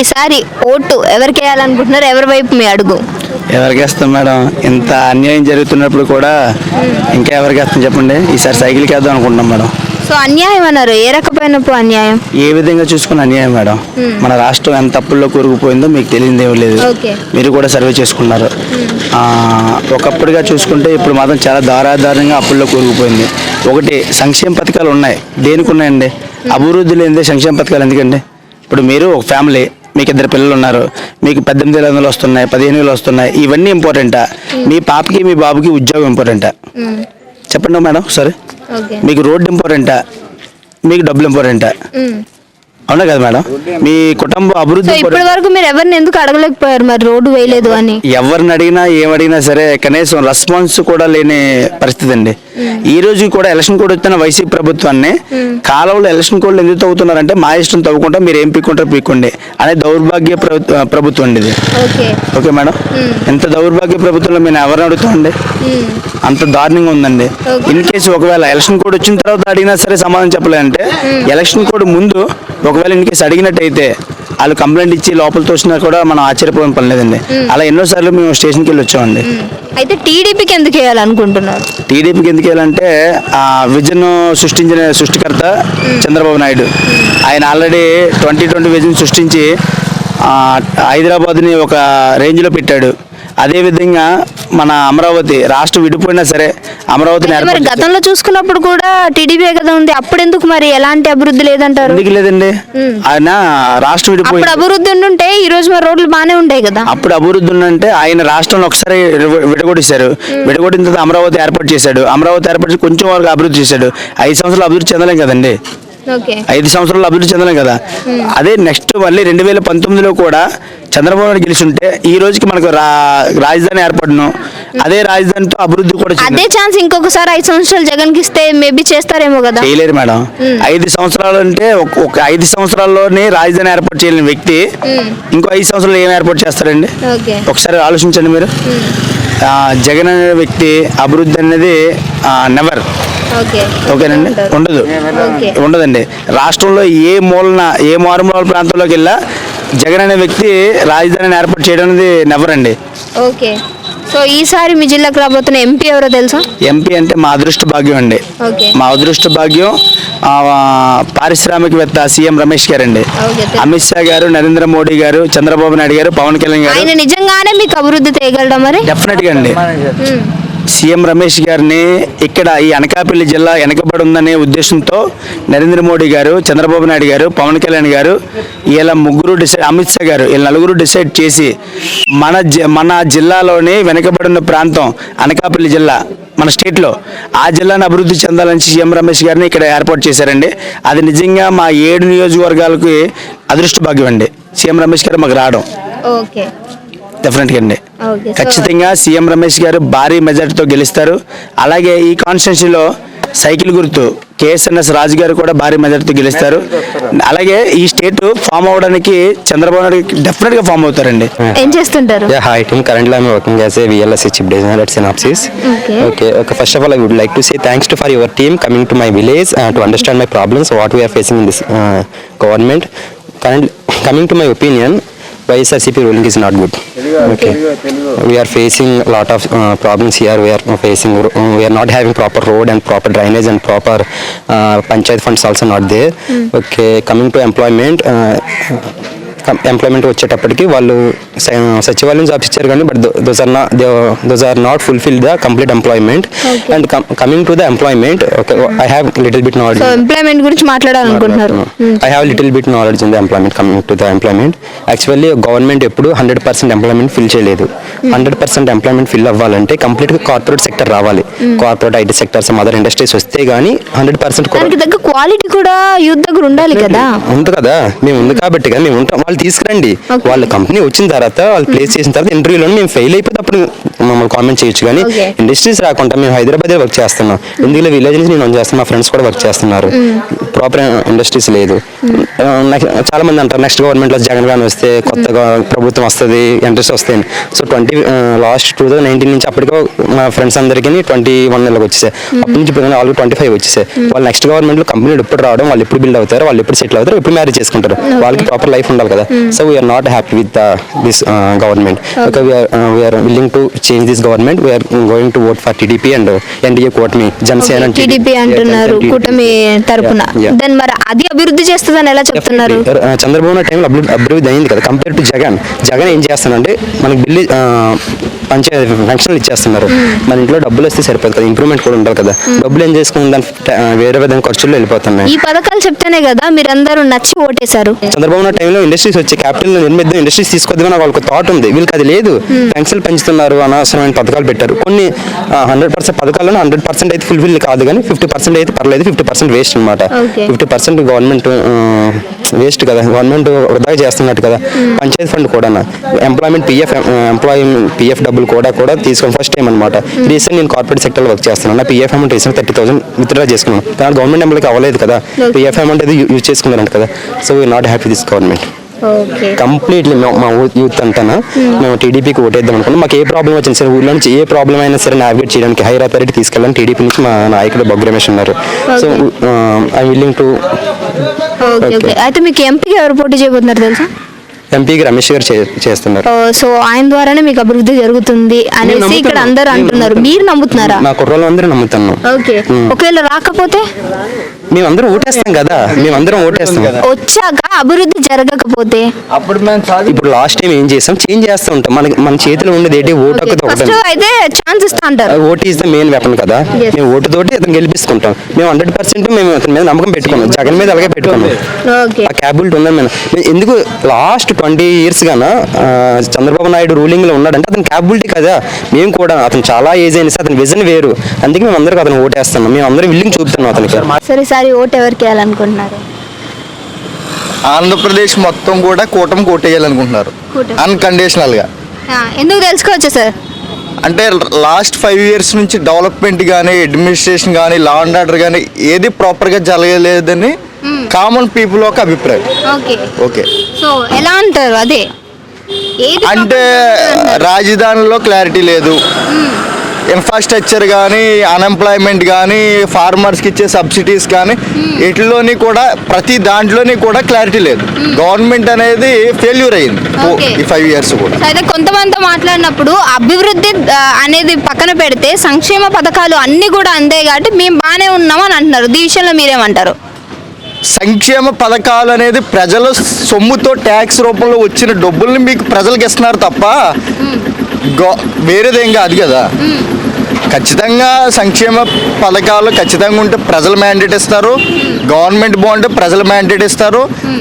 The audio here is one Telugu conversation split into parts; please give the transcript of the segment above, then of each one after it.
ఈసారి ఓటు ఎవరికి వేయాలనుకుంటున్నారు? ఎవరి వైపు మీ అడుగు? ఎవరికి వేస్తాం మేడం? ఇంత అన్యాయం జరుగుతున్నప్పుడు కూడా ఇంకా ఎవరికి వేస్తాం చెప్పండి? ఈసారి సైకిల్కి వేద్దాం అనుకుంటున్నాం మేడం. సో అన్యాయం అన్నారు. ఏ రకమైన అన్యాయం? ఏ విధంగా చూసుకున్న అన్యాయం మేడం. మన రాష్ట్రం ఎంత తప్పుల్లో కూరుకుపోయిందో మీకు తెలియదు ఏమీ లేదు. మీరు కూడా సర్వే చేసుకున్నారు. ఆ, ఒకప్పుడుగా చూసుకుంటే ఇప్పుడు మాత్రం చాలా దారాదారంగా అప్పుల్లో కూరుకుపోయింది. ఒకటి సంక్షేమ పథకాలు ఉన్నాయి. దేనికి ఉన్నాయండి అభివృద్ధి లేనిదే సంక్షేమ పథకాలు ఎందుకండి? ఇప్పుడు మీరు ఒక ఫ్యామిలీ మీకు ఇద్దరు పిల్లలు ఉన్నారు మీకు పద్దెనిమిది వేల వందలు వస్తున్నాయి పదిహేను వేలు వస్తున్నాయి. ఇవన్నీ ఇంపార్టెంటా? మీ పాపకి మీ బాబుకి ఉద్యోగం ఇంపార్టెంటా? చెప్పండి మేడం సరే మీకు రోడ్డు ఇంపార్టెంటా? మీకు డబ్బులు ఇంపార్టెంటా? అవునా కదా మేడం? మీ కుటుంబ అభివృద్ధి ఇప్పటి. వరకు మీరు ఎవరిని ఎందుకు అడగలేకపోయారు? మరి రోడ్డు వేయలేదు అని. ఎవరిని అడిగినా ఏం అడిగినా సరే కనీసం రెస్పాన్స్ కూడా లేని పరిస్థితి అండి. ఈ రోజు కూడా ఎలక్షన్ కోడ్ వచ్చిన వైసీపీ ప్రభుత్వాన్ని కాలంలో ఎలక్షన్ కోడ్లు ఎందుకు తవ్వుతున్నారంటే మా ఇష్టం తవ్వుకుంటా మీరు ఏం పీక్కుంటారో పీక్కోండి అనే దౌర్భాగ్య ప్రభుత్వ అండి ఇది. ఓకే. Okay madam? ఎంత దౌర్భాగ్య ప్రభుత్వంలో మేము ఎవరిని అడుగుతామండి? అంత దారుణంగా ఉందండి. ఇన్ కేసు ఒకవేళ ఎలక్షన్ కోడ్ వచ్చిన తర్వాత అడిగినా సరే సమాధానం చెప్పలేదంటే ఎలక్షన్ కోడ్ ముందు ఒకవేళ ఇన్ కేసు అడిగినట్టయితే వాళ్ళు కంప్లైంట్ ఇచ్చి లోపల తోసినా కూడా మనం ఆశ్చర్యపోయిన పని లేదండి. అలా ఎన్నోసార్లు మేము స్టేషన్కి వెళ్ళి వచ్చామండి. అయితే టీడీపీకి ఎందుకు వేయాలనుకుంటున్నారు? టీడీపీకి ఎందుకు వెళ్ళాలంటే ఆ విజన్ సృష్టించిన సృష్టికర్త చంద్రబాబు నాయుడు. ఆయన ఆల్రెడీ ట్వంటీ ట్వంటీ విజన్ సృష్టించి హైదరాబాద్ని ఒక రేంజ్లో పెట్టాడు. అదేవిధంగా మన అమరావతి రాష్ట్రం విడిపోయినా సరే అమరావతిని అయితే మరి. గతంలో చూసుకున్నప్పుడు కూడా టీడీపీ కదా ఉంది. అప్పుడు ఎందుకు మరి ఎలాంటి అభివృద్ధి లేదంటారు? ఎందుకు లేదండి? ఆయన రాష్ట్రం విడిపోయి అభివృద్ధి ఉండుంటే ఈ రోజు మరి రోడ్లు బాగానే ఉంటాయి కదా. అప్పుడు అభివృద్ధి ఉందంటే ఆయన రాష్ట్రంలో ఒకసారి విడ- విడగొట్టేశారు. విడగొట్టిన తర్వాత అమరావతి ఏర్పాటు చేశాడు. అమరావతి ఏర్పాటు కొంచెం వరకు అభివృద్ధి చేశాడు. ఐదు సంవత్సరాలు అభివృద్ధి చెందలేం కదండి? ఐదు సంవత్సరాలు అభివృద్ధి చెందలేం కదా. అదే నెక్స్ట్ మళ్ళీ రెండు వేల పంతొమ్మిదిలో కూడా చంద్రబాబు నాయుడు గెలిచుంటే ఈ రోజుకి మనకు రాజధాని ఏర్పడను. అదే రాజధానితో అభివృద్ధి కూడా అదే ఛాన్స్ ఇంకొకసారి ఐదు సంవత్సరాలు జగన్కి ఇస్తే మేబీ చేస్తారేమో కదా. చేయలేరు మేడం. ఐదు సంవత్సరాలు అంటే ఒక- ఐదు సంవత్సరాల్లోనే రాజధాని ఏర్పాటు చేయలేని వ్యక్తి ఇంకో ఐదు సంవత్సరాలు ఏం ఏర్పాటు చేస్తారండి? ఒకసారి ఆలోచించండి మీరు. జగన్ అనే వ్యక్తి అభివృద్ధి అనేది నెవర్ ఓకేనండి? ఉండదు. ఉండదండి. రాష్ట్రంలో ఏ మూలన ఏ మారుమూల ప్రాంతంలోకి వెళ్ళా జగన్ అనే వ్యక్తి రాజధానిని ఏర్పాటు చేయడం అనేది నెవర్ అండి ఓకే. సో ఈసారి మీ జిల్లాకు రాబోతున్న ఎంపీ ఎవరో తెలుసా? ఎంపీ అంటే మా అదృష్ట భాగ్యం అండి. ఓకే. మా అదృష్ట భాగ్యం ఆ, పారిశ్రామికవేత్త సీఎం రమేష్ గారు అండి ఓకే. అమిత్ షా గారు నరేంద్ర మోడీ గారు చంద్రబాబు నాయుడు గారు పవన్ కళ్యాణ్ గారు ఆయన నిజంగానే మీకు అభివృద్ధి చేయగలడా మరి? డెఫినెట్గా అండి. సీఎం రమేష్ గారిని ఇక్కడ ఈ అనకాపల్లి జిల్లా వెనకబడి ఉందనే ఉద్దేశంతో నరేంద్ర మోడీ గారు చంద్రబాబు నాయుడు గారు పవన్ కళ్యాణ్ గారు ఇలా ముగ్గురు డిసైడ్ అమిత్ షా గారు ఈ నలుగురు డిసైడ్ చేసి మన జి- మన జిల్లాలోని వెనకబడిన ప్రాంతం అనకాపల్లి జిల్లా మన స్టేట్లో. ఆ జిల్లాను అభివృద్ధి చెందాలని సీఎం రమేష్ గారిని ఇక్కడ ఏర్పాటు చేశారండి. అది నిజంగా మా ఏడు నియోజకవర్గాలకి అదృష్ట భాగ్యం అండి. సీఎం రమేష్ గారు మాకు రావడం. ఓకే. డెఫినెట్గా అండి. ఖచ్చితంగా సీఎం రమేష్ గారు భారీ మెజార్టీతో గెలుస్తారు. అలాగే ఈ కాన్స్టిట్యున్సీలో సైకిల్ గుర్తు కేఎస్ఎన్ఎస్ రాజు గారు కూడా భారీ మెజార్టీతో గెలుస్తారు. అలాగే ఈ స్టేట్ ఫామ్ అవడానికి చంద్రబాబు నాయుడు డెఫినెట్గా ఫామ్ అవుతారండి. ఏం చేస్తుంటారు? హాయ్ టీమ్ కరెంట్లో వర్కింగ్ చేసే VLSI chief designer at Synopsys okay okay first of all I would like to say thanks to for your team coming to my village to understand my problems what we are facing in this government current coming to my opinion Currently, coming to my opinion, YSRCP ruling is not good. Okay. We are facing a lot of uh, problems here. We are facing, uh, we are not having proper road and proper drainage and proper uh, panchayat funds also not there. Okay. Coming to employment. Uh, employment వచ్చేటప్పటికి వాళ్ళు సచివాలయం జాబ్స్ ఇచ్చారు కానీ but those are not those are not fulfil the complete employment and coming to the employment I have little bit knowledge employment గురించి మాట్లాడాలనుకుంటున్నారు. I have little bit knowledge in the employment coming to the employment actually government ఎప్పుడు హండ్రెడ్ పర్సెంట్ ఎంప్లాయ్మెంట్ ఫిల్ చేయలేదు. హండ్రెడ్ పర్సెంట్ ఎంప్లాయ్మెంట్ ఫిల్ అవ్వాలంటే కంప్లీట్గా కార్పొరేట్ సెక్టర్ రావాలి. Corporate IT sectors other industries వస్తే కానీ హండ్రెడ్ పర్సెంట్ క్వాలిటీ కూడా యూత్ దగ్గర ఉండాలి కదా. ఉంది కదా. మేము ఉంది కాబట్టి కదా మేము ఉంటాం. వాళ్ళు తీసుకురండి. Okay. వాళ్ళ కంపెనీ వచ్చిన తర్వాత వాళ్ళు ప్లేస్ చేసిన తర్వాత ఇంటర్వ్యూలో మేము ఫెయిల్ అయిపోతే అప్పుడు మమ్మల్ని కామెంట్ చేయొచ్చు కానీ. ఇండస్ట్రీస్ రాకుండా మేము హైదరాబాద్ వర్క్ చేస్తున్నాం. ఎందుకంటే విలేజ్ నుంచి నేను చేస్తాను మా ఫ్రెండ్స్ కూడా వర్క్ చేస్తున్నారు. ప్రాపర్ ఇండస్ట్రీస్ లేదు. నెక్స్ట్- చాలా మంది అంటారు నెక్స్ట్ గవర్నమెంట్లో జగన్ గాని వస్తే కొత్తగా ప్రభుత్వం వస్తుంది ఇంట్రెస్ట్ వస్తాయి so twenty last two thousand nineteen నుంచి అప్పటికో మా ఫ్రెండ్స్ అందరికీ ట్వంటీ వన్ నెలలకు వచ్చేసాయి. అప్పటి నుంచి ఇప్పుడు ఆల్రెడీ ట్వంటీ ఫైవ్ వచ్చేసాయి వాళ్ళు నెక్స్ట్ గవర్నమెంట్లో కంపెనీలు ఎప్పుడు రావడం వాళ్ళు ఎప్పుడు బిల్డ్ అవుతారు వాళ్ళు ఎప్పుడు సెటిల్ అవుతారు ఎప్పుడు మ్యారేజ్ చేసుకుంటారు వాళ్ళకి ప్రాపర్ లైఫ్ ఉండాలి కదా. So we are not happy with this government okay we are willing to change this government we are going to vote for TDP and NDA కూటమి జనసేన టీడీపీ. అంటున్నారు కూటమి తరపున. Yeah. దెన్ మరి అది అభివృద్ధి చేస్తుందని ఎలా చెప్తున్నారు? చంద్రబాబు నాయుడు టైంలో అభివృద్ధి అభివృద్ధి అయింది కదా. Compare to Jagan. జగన్ ఏం చేస్తానంటే మనకి బిల్లు పంచాయతీ ఫంక్షన్లు ఇచ్చేస్తున్నారు. మన ఇంట్లో డబ్బులు వస్తే సరిపోదు కదా. ఇంప్రూవ్మెంట్ కూడా ఉండాలి కదా. డబ్బులు ఏం చేసుకుని దాని వేరే విధంగా ఖర్చులు వెళ్ళిపోతున్నాయి. ఈ పథకాలు చెప్తేనే కదా మీరందరూ నచ్చి ఓటేశారు. చంద్రబాబు నాయుడు టైంలో ఇండస్ట్రీస్ వచ్చి క్యాపిటల్ నిర్మిద్దాం ఇండస్ట్రీస్ తీసుకొద్దామని వాళ్ళకి థాట్ ఉంది. వీళ్ళకి అది లేదు. పెన్సిల్ పెంచుతున్నారు అనవసరమైన పథకాలు పెట్టారు. కొన్ని హండ్రెడ్ పర్సెంట్ పథకాలను హండ్రెడ్ పర్సెంట్ అయితే ఫుల్ఫిల్ కాదు కానీ ఫిఫ్టీ పర్సెంట్ అయితే పర్లేదు ఫిఫ్టీ పర్సెంట్ వేస్ట్ అనమాట. ఫిఫ్టీ పర్సెంట్ గవర్నమెంట్ వేస్ట్ కదా. గవర్నమెంట్ వృధా చేస్తున్నట్టు కదా. పంచాయతీ ఫండ్ కూడా ఎంప్లాయ్మెంట్ పిఎఫ్ ఎంప్లాయీ పిఎఫ్ డబ్బులు కూడా కూడా తీసుకొని ఫస్ట్ టైం అనమాట రీసెంట్ నేను కార్పొరేట్ సెక్టర్లో వర్క్ చేస్తున్నాను. నా PF amount recent thirty thousand withdraw చేసుకున్నాను. కానీ గవర్నమెంట్ ఎంప్లాయ్కి అవ్వలేదు కదా. పిఎఫ్ అమౌంట్ అది యూజ్ చేసుకున్నారంట కదా. So we not happy this government completely మా యూత్ అంటానా మేము టీడీపీకి ఓటేద్దాం అనుకున్నాం. మాకు ఏ ప్రాబ్లం వచ్చింది సరే ఊళ్ళో నుంచి ఏ ప్రాబ్లం అయినా సరే నావిగేట్ చేయడానికి హైర్ అథారిటీ తీసుకెళ్ళాలని టీడీపీ నుంచి మా నాయకుడు బొగ్గు రమేష్ ఉన్నారు సో ఐ విల్లింగ్ టు అయితే మీకు ఎంపీకి ఎవరు పోటీ చేయబోతున్నారు తెలుసా? ఎంపీకి రమేష్ గారు చే- చేస్తున్నారు. సో ఆయన ద్వారానే మీకు అభివృద్ధి జరుగుతుంది అనేసి ఇక్కడ. అందరూ నేను అంటున్నారు. మీరు నమ్ముతున్నారా? నా కుర్రోళ్ళు అందరూ నమ్ముతున్నాం. ఓకే. ఒకవేళ రాకపోతే? మేమందరం ఓటేస్తాం కదా. మేమందరం ఓటేస్తాం. వచ్చాక అభివృద్ధి జరగకపోతే? అప్పుడు ఇప్పుడు లాస్ట్ టైం ఏం చేస్తాం? చేంజ్ చేస్తూ ఉంటాం. మన మన చేతిలో ఉండేది ఏంటి? ఓటు అయితే ఛాన్స్ ఇస్తా అంటారు. Vote is the main weapon కదా. Yes. మేము ఓటుతోటి అతను గెలిపిస్తుంటాం. మేము హండ్రెడ్ పర్సెంట్ మేము అతని మీద నమ్మకం పెట్టుకున్నాం. జగన్ మీద అలాగే పెట్టుకున్నాం. ఓకే ఆ క్యాబిలిటీ ఉందని మేము మేము ఎందుకు లాస్ట్ ట్వంటీ ఇయర్స్ గాన ఆ, చంద్రబాబు నాయుడు రూలింగ్లో ఉన్నాడంటే అతని క్యాబిలిటీ కదా. మేము కూడా అతను చాలా ఏజ్ అయినా సరే అతని విజన్ వేరు. అందుకే మేము అందరికి అతను ఓటేస్తున్నాం. మేము అందరం విల్లింగ్ చూపుతున్నాం అతనికి. సరే ఈసారి ఓటు ఎవరికి వేయాలనుకుంటున్నారు? ఆంధ్రప్రదేశ్ మొత్తం కూడా కూటమి కొట్టేయాలనుకుంటున్నారు కూటమి. అన్కండిషనల్గా ఎందుకు తెలుసుకోవచ్చు సార్? అంటే లాస్ట్ ఫైవ్ ఇయర్స్ నుంచి డెవలప్మెంట్ కానీ అడ్మినిస్ట్రేషన్ కానీ లా అండ్ ఆర్డర్ కానీ ఏది ప్రాపర్గా జరగలేదని కామన్ పీపుల్ ఒక అభిప్రాయం. ఓకే ఓకే సో ఎలా అంటారు? అదే. అంటే రాజధానిలో క్లారిటీ లేదు. ఇన్ఫ్రాస్ట్రక్చర్ కానీ అన్ఎంప్లాయ్మెంట్ కానీ ఫార్మర్స్కి ఇచ్చే సబ్సిడీస్ కానీ వీటిలోని కూడా ప్రతి దాంట్లోని కూడా క్లారిటీ లేదు. గవర్నమెంట్ అనేది ఫెయిల్యూర్ అయింది. ఈ ఫైవ్ ఇయర్స్ కూడా. అయితే కొంతమందితో మాట్లాడినప్పుడు అభివృద్ధి అనేది పక్కన పెడితే సంక్షేమ పథకాలు అన్ని కూడా అందే కాబట్టి మేము బాగానే ఉన్నాం అని అంటున్నారు. ఈ విషయంలో మీరేమంటారు? సంక్షేమ పథకాలు అనేది ప్రజల సొమ్ముతో ట్యాక్స్ రూపంలో వచ్చిన డబ్బుల్ని మీకు ప్రజలకు ఇస్తున్నారు తప్ప గో వేరేదేం కాదు కదా. ఖచ్చితంగా సంక్షేమ పథకాలు ఖచ్చితంగా ఉంటే ప్రజలు మ్యాండేట్ ఇస్తారు. గవర్నమెంట్ బాగుంటే ప్రజలు మ్యాండేట్ ఇస్తారు.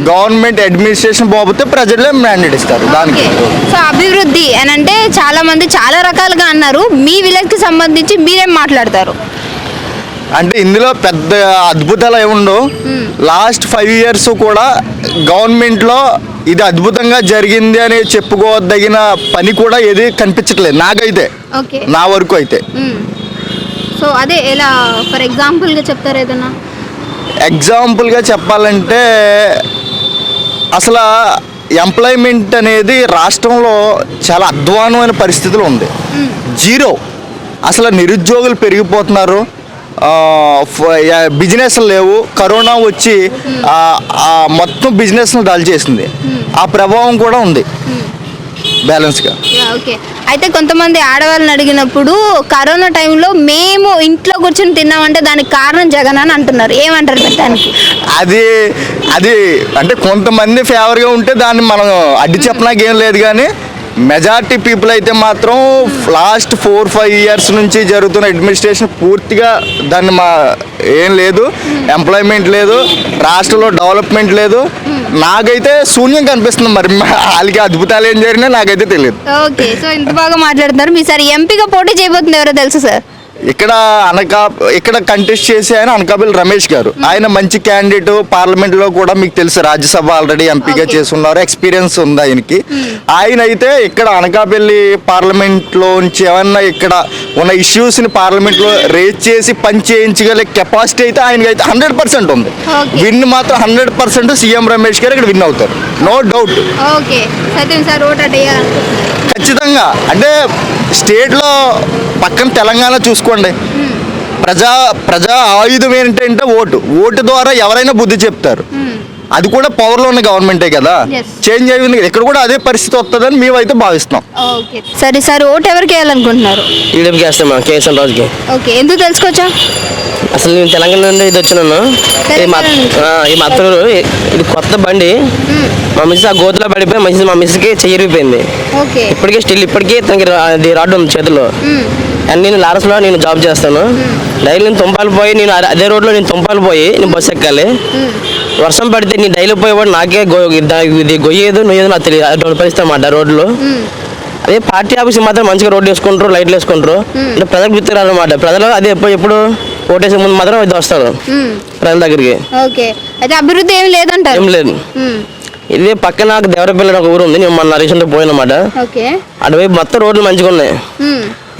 గవర్నమెంట్ అడ్మినిస్ట్రేషన్ బాగుంటే ప్రజలే మ్యాండేట్ ఇస్తారు. దానికి సో అభివృద్ధి అని అంటే చాలా మంది చాలా రకాలుగా అన్నారు. మీ విలేజ్కి సంబంధించి మీరేం మాట్లాడతారు? అంటే ఇందులో పెద్ద అద్భుతాలు ఏముండవు లాస్ట్ ఫైవ్ ఇయర్స్ కూడా గవర్నమెంట్లో ఇది అద్భుతంగా జరిగింది అని చెప్పుకోదగిన పని కూడా ఏది కనిపించట్లేదు. నాకైతే. నా వరకు అయితే. సో అదే ఎలా ఫర్ ఎగ్జాంపుల్గా చెప్తారు ఏదన్నా? ఎగ్జాంపుల్గా చెప్పాలంటే అసలు ఎంప్లాయ్మెంట్ అనేది రాష్ట్రంలో చాలా అధ్వానమైన పరిస్థితులు ఉంది. జీరో అసలు నిరుద్యోగులు పెరిగిపోతున్నారు. బిజినెస్ లేవు. కరోనా వచ్చి మొత్తం బిజినెస్ను డల్ చేసింది. ఆ ప్రభావం కూడా ఉంది. బ్యాలెన్స్గా ఓకే. అయితే కొంతమంది ఆడవాళ్ళని అడిగినప్పుడు కరోనా టైంలో మేము ఇంట్లో కూర్చొని తిన్నామంటే దానికి కారణం జగన్ అని అంటున్నారు. ఏమంటారు దానికి? అది అది అంటే కొంతమంది ఫేవర్గా ఉంటే దాన్ని మనం అడ్డు చెప్పడానికి ఏం లేదు కానీ మెజార్టీ పీపుల్ అయితే మాత్రం లాస్ట్ ఫోర్ ఫైవ్ ఇయర్స్ నుంచి జరుగుతున్న అడ్మినిస్ట్రేషన్ పూర్తిగా దాన్ని మా ఏం లేదు ఎంప్లాయ్మెంట్ లేదు రాష్ట్రంలో డెవలప్మెంట్ లేదు. నాకైతే శూన్యం కనిపిస్తుంది మరి. వాళ్ళకి అద్భుతాలు ఏం జరిగినా నాకైతే తెలియదు. ఓకే సో ఇంత బాగా మాట్లాడుతున్నారు. మీ సార్ ఎంపీగా పోటీ చేయబోతుంది ఎవరో తెలుసు సార్? ఇక్కడ అనకా ఇక్కడ కంటెస్ట్ చేసి ఆయన అనకాపల్లి రమేష్ గారు. ఆయన మంచి క్యాండిడేట్ పార్లమెంట్లో కూడా మీకు తెలుసు రాజ్యసభ ఆల్రెడీ ఎంపీగా Okay. చేస్తున్నారు ఎక్స్పీరియన్స్ ఉంది ఆయనకి. ఆయన అయితే ఇక్కడ అనకాపల్లి పార్లమెంట్ లోంచి ఏమన్నా ఇక్కడ ఉన్న ఇష్యూస్ని పార్లమెంట్లో రేజ్ చేసి పని చేయించగల కెపాసిటీ అయితే ఆయనకి అయితే హండ్రెడ్ పర్సెంట్ ఉంది. విన్ మాత్రం hundred percent CM Ramesh garu ఇక్కడ విన్ అవుతారు. నో డౌట్ ఖచ్చితంగా. అంటే స్టేట్లో పక్కన తెలంగాణ చూసుకోండి. ప్రజా ప్రజా ఆయుధం ఏంటంటే ఓటు. ఓటు ద్వారా ఎవరైనా బుద్ధి చెప్తారు. అది కూడా పవర్లో ఉన్న గవర్నమెంటే కదా. చేంజ్ అయింది ఇక్కడ కూడా అదే పరిస్థితి వస్తుందని మేమైతే భావిస్తున్నాం. ఓకే సరే సార్ ఓటు ఎవరికి వేయాలనుకుంటున్నారు? టీడీపీకి వేస్తాం కేఎస్ఎన్ రాజుకి? ఓకే ఎందుకు తెలుసుకోవచ్చా? అసలు నేను తెలంగాణ నుండి ఇది వచ్చినాను. మా. ఆ, ఈ మా అత్తూరు ఇది కొత్త బండి. మా మిస్ ఆ గోతులో పడిపోయి మా మిస్ మా మిస్కి చెయ్యిరిపోయింది ఓకే ఇప్పటికీ స్టిల్ ఇప్పటికీ తనకి రా- అది రాడ్ ఉంది చేతిలో అండ్ నేను లారస్లో నేను జాబ్ చేస్తాను. డైలీ నేను తుంపాలు పోయి నేను అదే- అదే రోడ్లో నేను తుంపాలు పోయి నేను బస్సు ఎక్కాలి. వర్షం పడితే నేను డైలీ పోయేవాడు నాకే ఇది గొయ్యేదో నొయ్యేదో నాకు తెలియదు అటువంటి పరిస్థితి అన్నమాట రోడ్లు అదే పార్టీ ఆఫీస్ మాత్రం మంచిగా రోడ్లు వేసుకుంటారు లైట్లు వేసుకుంటారు. అంటే ప్రజలకు గుర్తురారు అనమాట ప్రజలు అదే ఎప్పుడు ఎప్పుడు ఓటేసే ముందు మాత్రం ఇది వస్తారు. ప్రజల దగ్గరికి. ఓకే. అయితే అభివృద్ధి ఏమి లేదంటారు? ఏం లేదు. ఇదే పక్కన దేవరపల్లి ఒక ఊరు ఉంది నేను మొన్న రీసెంట్గా పోయినమాట అటువైపు మొత్తం రోడ్లు మంచిగా ఉన్నాయి.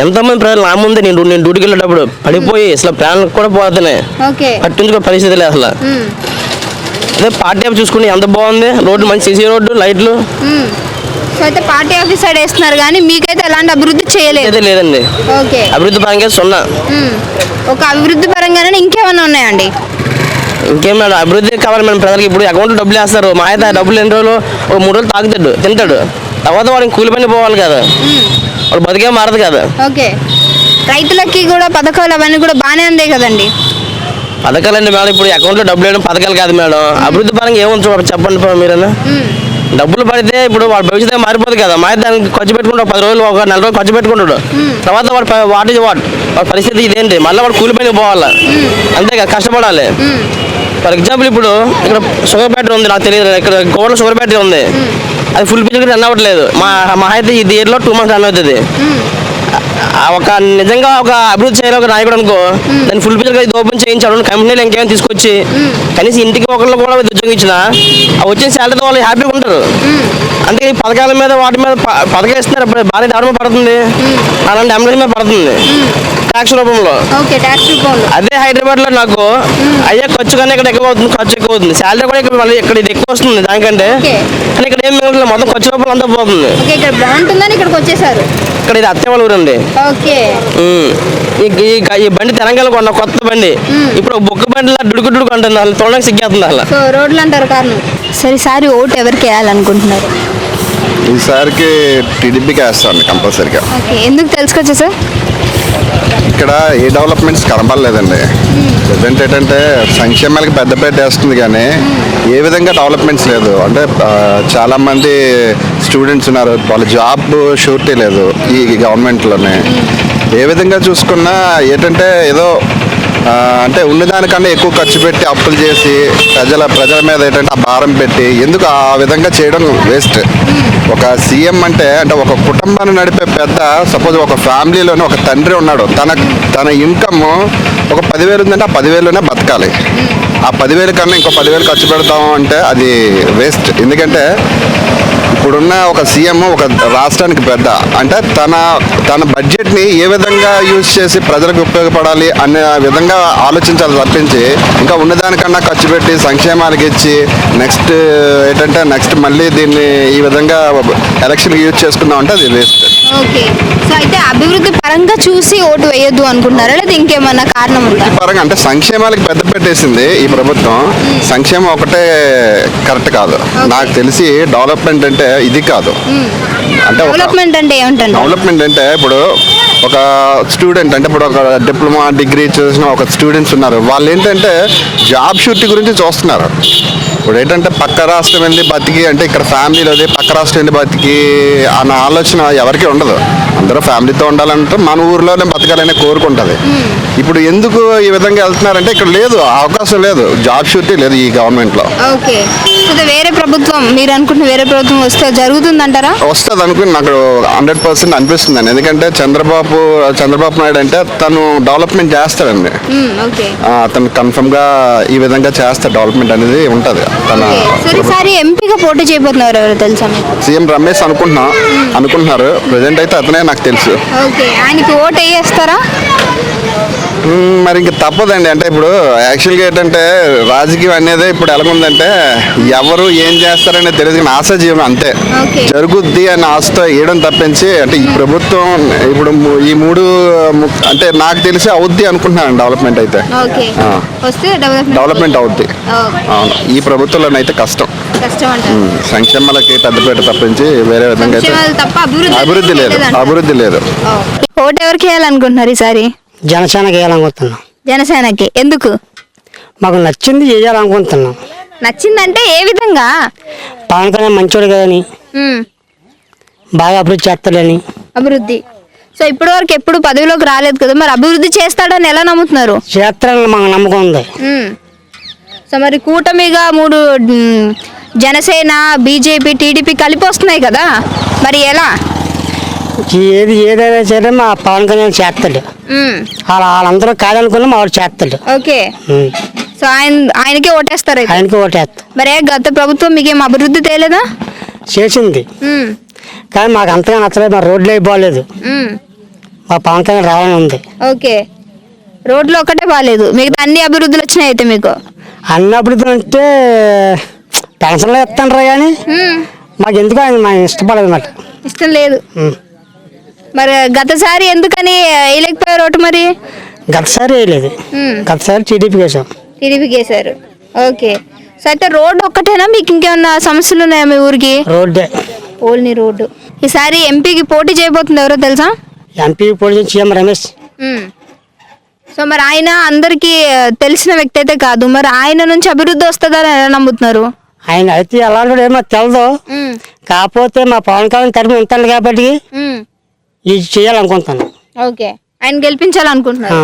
ఎంతమంది ప్రజలు నా ముందే నేను నేను డ్యూటీకి వెళ్ళేటప్పుడు పడిపోయి అసలు ప్రాణాలు కూడా పోతున్నాయి. ఓకే. పట్టించుకో పరిస్థితి లేదు అసలు. అదే పార్టీ ఆఫీస్ చూసుకుని ఎంత బాగుంది? రోడ్డు మంచి సీసీ రోడ్డు లైట్లు. సో అయితే పార్టీ ఆఫీస్ సైడ్ వేస్తున్నారు కానీ మీకైతే ఎలాంటి అభివృద్ధి చేయలేదు. అయితే లేదండి. ఓకే. అభివృద్ధి పరంగా సున్నా. మ్మ్. ఒక అభివృద్ధి పరంగానే ఇంకేమైనా ఉన్నాయండి? ఇంకేం మేడం అభివృద్ధి కావాలి మేడం ప్రజలకు. ఇప్పుడు అకౌంట్లో డబ్బులు వేస్తారు. మా అయితే ఆ డబ్బులు ఎన్ని రోజులు? ఒక మూడు రోజులు తాగుతాడు తింటాడు. తర్వాత వాడికి కూలి పని పోవాలి కదా. వాడు బతికే మారదు కదా. ఓకే. రైతులకి కూడా పథకాలు అవన్నీ కూడా బాగానే అందే కదండి. పథకాలండి మేడం ఇప్పుడు అకౌంట్లో డబ్బులు వేయడం పథకాలు కాదు మేడం. అభివృద్ధి పరంగా ఏముంది చూడ చెప్పండి పో మీరైనా. మ్మ్. డబ్బులు పడితే ఇప్పుడు వాడు భవిష్యత్తు మారిపోదు కదా. మా దానికి ఖర్చు పెట్టుకుంటాడు పది రోజులు ఒక నెల రోజులు ఖర్చు పెట్టుకుంటాడు. తర్వాత వాడు వాట్ ఇస్ వాట్? వాడి పరిస్థితి ఇదేంటి? మళ్ళీ వాడు కూలి పనికి పోవాలి? అంతే కదా కష్టపడాలి. ఫర్ ఎగ్జాంపుల్ ఇప్పుడు ఇక్కడ షుగర్ ఫ్యాక్టరీ ఉంది నాకు తెలియదు ఇక్కడ గోడలో షుగర్ ఫ్యాక్టరీ ఉంది. అది ఫుల్ పిచ్చుకు రన్ అవ్వట్లేదు. మా మా అయితే ఈ ఇయర్లో టూ మంత్స్ రన్ అవుతుంది. ఒక నిజంగా ఒక అభివృద్ధి చేయాలి ఒక నాయకుడు అనుకో దాన్ని ఫుల్ పిక్చర్ ఇది ఓపెన్ చేయించాడు కంపెనీలు ఇంకేమైనా తీసుకొచ్చి కనీసం ఇంటికి ఒకళ్ళు కూడా ఉద్యోగం ఇచ్చిన వచ్చిన శాలరీతో వాళ్ళు హ్యాపీగా ఉంటారు. అందుకే ఈ పథకాల మీద వాటి మీద ప- పథకాలు ఇస్తున్నారు భారీ మీద పడుతుంది. అలాంటి ఎంప్లాయీ మీద పడుతుంది. ట్యాక్స్ రూపంలో. అదే హైదరాబాద్లో నాకు అయ్యే ఖర్చు కానీ ఇక్కడ ఎక్కువ అవుతుంది ఖర్చు ఎక్కువ అవుతుంది. శాలరీ కూడా ఇక్కడ మళ్ళీ ఇక్కడ ఇది ఎక్కువ వస్తుంది దానికంటే. కానీ ఇక్కడ ఏం మొత్తం ఖర్చు రూపంలో అంతా పోతుంది. ఇక్కడ వచ్చేసారు. ఇక్కడ ఇది అత్తే వాళ్ళ ఊరండి. ఓకే. ఉమ్. ఈ ఈ- ఈ బండి తెలంగాణ కొన్న కొత్త బండి. ఇప్పుడు బొక్క బండిలా డుడుకు డుడుకు అంటుంది అసలు తోడడానికి సిగ్గేస్తుంది అసలు సో రోడ్లు అంటారు కారణం. సరే సారి ఓటు ఎవరికి వేయాలనుకుంటున్నారు? ఈసారికి టీడీపీకి వేస్తాను కంపల్సరీగా. ఓకే ఎందుకు తెలుసుకోవచ్చా సార్? ఇక్కడ ఏ డెవలప్మెంట్స్ కనబడలేదండి. ప్రజెంట్ ఏంటంటే సంక్షేమాలకి పెద్దపేట వేస్తుంది కానీ ఏ విధంగా డెవలప్మెంట్స్ లేదు. అంటే ఆ, చాలా మంది స్టూడెంట్స్ ఉన్నారు. వాళ్ళ జాబ్ షూరిటీ లేదు ఈ గవర్నమెంట్లోనే. ఏ విధంగా చూసుకున్నా ఏంటంటే ఏదో అంటే ఉన్నదానికన్నా ఎక్కువ ఖర్చు పెట్టి అప్పులు చేసి ప్రజల ప్రజల మీద ఏంటంటే ఆ భారం పెట్టి ఎందుకు ఆ విధంగా చేయడం వేస్ట్ ఒక సీఎం అంటే అంటే ఒక కుటుంబాన్ని నడిపే పెద్ద సపోజ్ ఒక ఫ్యామిలీలోనే ఒక తండ్రి ఉన్నాడు తన తన ఇన్కమ్ ఒక పదివేలు ఉందంటే ఆ పదివేలునే బతకాలి. ఆ పదివేల కన్నా ఇంకో పదివేలు ఖర్చు పెడతాం అంటే అది వేస్ట్ ఎందుకంటే ఇప్పుడున్న ఒక సీఎం ఒక రాష్ట్రానికి పెద్ద. అంటే తన తన బడ్జెట్ని ఏ విధంగా యూజ్ చేసి ప్రజలకు ఉపయోగపడాలి అనే విధంగా ఆలోచించాలి తప్పించి ఇంకా ఉన్నదానికన్నా ఖర్చు పెట్టి సంక్షేమాలకు ఇచ్చి నెక్స్ట్ ఏంటంటే నెక్స్ట్ మళ్ళీ దీన్ని ఈ విధంగా ఎలక్షన్కి యూజ్ చేసుకుందాం అంటే అది వేస్ట్. ఓకే. సో అయితే అభివృద్ధి పరంగా చూసి ఓటు వేయొద్దు అనుకుంటున్నారా? లేదా ఇంకేమన్నా కారణం ఉందా? పరంగా అంటే సంక్షేమాలకు పెద్ద పెట్టేసింది ఈ ప్రభుత్వం. సంక్షేమం ఒకటే కరెక్ట్ కాదు. నాకు తెలిసి డెవలప్మెంట్ అంటే ఇది కాదు. అంటే డెవలప్మెంట్ అంటే ఏమిటండి డెవలప్మెంట్ అంటే ఇప్పుడు ఒక స్టూడెంట్ అంటే ఇప్పుడు ఒక డిప్లొమా డిగ్రీ చేసిన ఒక స్టూడెంట్స్ ఉన్నారు. వాళ్ళు ఏంటంటే జాబ్ షూరిటీ గురించి చూస్తున్నారు. ఇప్పుడు ఏంటంటే పక్క రాష్ట్రం వెళ్ళి బతికి అంటే ఇక్కడ ఫ్యామిలీలో పక్క రాష్ట్రం వెళ్ళి బతికి అన్న ఆలోచన ఎవరికి ఉండదు. అందరూ ఫ్యామిలీతో ఉండాలంటే మన ఊర్లోనే బతకాలనే కోరుకుంటుంది ఇప్పుడు ఎందుకు ఈ విధంగా వెళ్తున్నారంటే ఇక్కడ లేదు అవకాశం లేదు జాబ్ షూరిటీ లేదు ఈ గవర్నమెంట్లో ఓకే వస్తుంది వేరే ప్రభుత్వం? మీరు అనుకుంటున్న వేరే ప్రభుత్వం వస్తే జరుగుతుందంటారా? వస్తుంది అనుకుని నాకు హండ్రెడ్ పర్సెంట్ అనిపిస్తుంది అండి. ఎందుకంటే చంద్రబాబు చంద్రబాబు నాయుడు అంటే తను డెవలప్మెంట్ చేస్తాడండి. Hmm, okay. ఆ, అతను కన్ఫర్మ్గా ఈ విధంగా చేస్తే డెవలప్మెంట్ అనేది ఉంటది. తన. సరే ఈసారి ఎంపీగా పోటీ చేయబోతున్నారు ఎవరు తెలుసా మీకు? సీఎం రమేష్ అనుకుంటున్నా. అనుకుంటున్నారు. ప్రజెంట్ అయితే అతనే నాకు తెలుసు. ఓకే. ఆయనకి ఓటు వేయేస్తారా? మరి ఇంక తప్పదండి. అంటే ఇప్పుడు యాక్చువల్గా ఏంటంటే రాజకీయం అనేది ఇప్పుడు ఎలాగుందంటే ఎవరు ఏం చేస్తారనేది తెలియదు ఆశ జీవం అంతే. జరుగుద్ది అని ఆశతో వేయడం తప్పించి అంటే ఈ ప్రభుత్వం ఇప్పుడు ఈ మూడు అంటే నాకు తెలిసి అవుద్ది అనుకుంటున్నాను డెవలప్మెంట్ అయితే. డెవలప్మెంట్ అవుద్ది. అవును. ఈ ప్రభుత్వంలో అయితే కష్టం. సంక్షేమాలకి పెద్దపేట తప్పించి వేరే విధంగా అయితే అభివృద్ధి లేదు. అభివృద్ధి లేదు. ఓటు ఎవరికి వేయాలనుకుంటున్నారు ఈసారి? జనసేనకి వేయాలనుకుంటున్నాం. జనసేనకి. ఎందుకు? మాకు నచ్చింది చేయాలనుకుంటున్నాం. నచ్చిందంటే ఏ విధంగా? పవన్ కళ్యాణ్ మంచోడు కదని. బాగా అభివృద్ధి చేస్తాడని. అభివృద్ధి. సో ఇప్పటి వరకు ఎప్పుడు పదవిలోకి రాలేదు కదా మరి అభివృద్ధి చేస్తాడని ఎలా నమ్ముతున్నారు? చేస్తాడని మాకు నమ్మకం ఉంది. సో మరి కూటమిగా మూడు జనసేన బీజేపీ టీడీపీ కలిపి వస్తున్నాయి కదా మరి ఎలా? ఏది ఏదైనా సరే మా పవన్ కళ్యాణ్ చేస్తాడు. వాళ్ళ వాళ్ళందరూ కాదనుకున్నా మా వాడు చేస్తాడు ఓకే. సో ఆయన ఆయనకే ఓటేస్తారు. ఆయనకి ఓటేస్తా మరి ఏ గత ప్రభుత్వం మీకేం అభివృద్ధి తేలేదా చేసింది. కానీ మాకు అంతగా నచ్చలేదు మా రోడ్లు అయిపోలేదు. మా పవన్ కళ్యాణ్ రావాలని ఉంది ఓకే రోడ్లు ఒక్కటే బాగాలేదు మిగతా అన్ని అభివృద్ధులు వచ్చినాయి అయితే మీకు అన్ని అభివృద్ధి అంటే పెన్షన్లు ఇస్తాను కానీ. మాకు ఎందుకు ఆయన ఇష్టపడదు అన్నమాట ఇష్టం లేదు. మరి గతసారి ఎందుకని వేయలేకపోయారు ఓటు మరి? గతసారి వేయలేదు. గతసారి టీడీపీ వేసాం టీడీపీకి వేశారు. ఓకే. సో అయితే రోడ్డు ఒక్కటేనా? మీకు ఇంకేమన్నా సమస్యలు ఉన్నాయా మీ ఊరికి? రోడ్డే. Only road. ఈసారి ఎంపీకి పోటీ చేయబోతుంది ఎవరో తెలుసా? ఎంపీ పొడి సీఎం రమేష్. సో మరి ఆయన అందరికీ తెలిసిన వ్యక్తి అయితే కాదు. మరి ఆయన నుంచి అభివృద్ధి వస్తుందని ఎలా నమ్ముతున్నారు? ఆయన అయితే ఎలాంటి ఏమో తెలదు. కాకపోతే మా పవన్ కళ్యాణ్ తరపు ఉంటాను కాబట్టి. ఇది చేయాలనుకుంటాను ఓకే. ఆయన గెలిపించాలనుకుంటున్నారు.